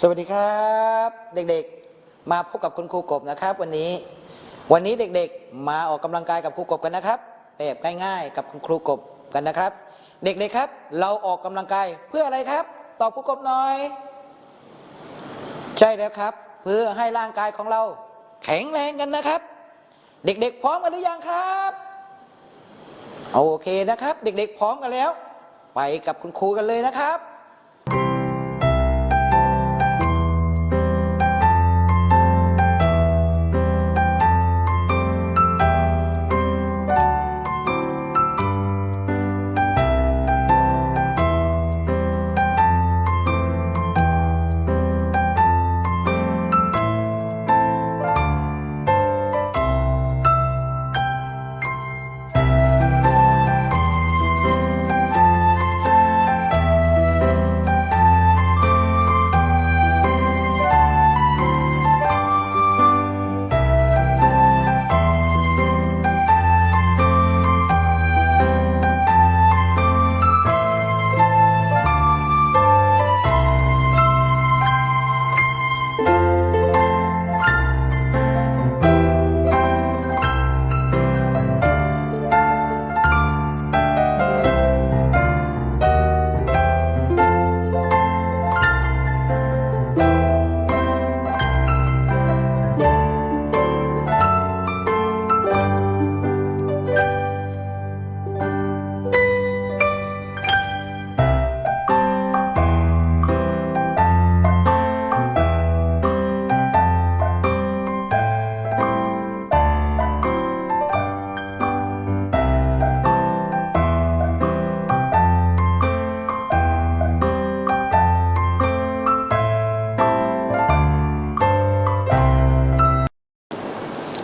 สวัสดีครับ เด็กๆ มาพบกับคุณครูกบนะครับ วันนี้ วันนี้เด็กๆ มาออกกำลังกายกับครูกบกันนะครับแบบง่ายๆ กับคุณครูกบกันนะครับ เด็กๆครับ เราออกกำลังกายเพื่ออะไรครับ ตอบครูกบหน่อย ใช่แล้วครับ เพื่อให้ร่างกายของเรา แข็งแรงกันนะครับ เด็กๆ พร้อมกันหรือยังครับโอเคนะครับ เด็กๆ พร้อมกันแล้ว ไปกับคุณครูกันเลยนะครับ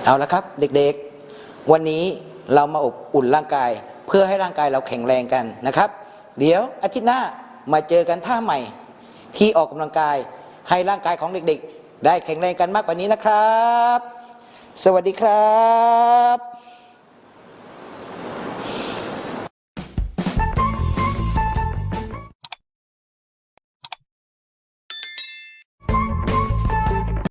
เอาละครับเด็กๆ วันนี้เรามาอบอุ่นร่างกาย เพื่อให้ร่างกายเราแข็งแรงกันนะครับ เดี๋ยวอาทิตย์หน้ามาเจอกันท่าใหม่ ที่ออกกำลังกายให้ร่างกายของเด็กๆ ได้แข็งแรงกันมากกว่านี้นะครับ สวัสดีครับ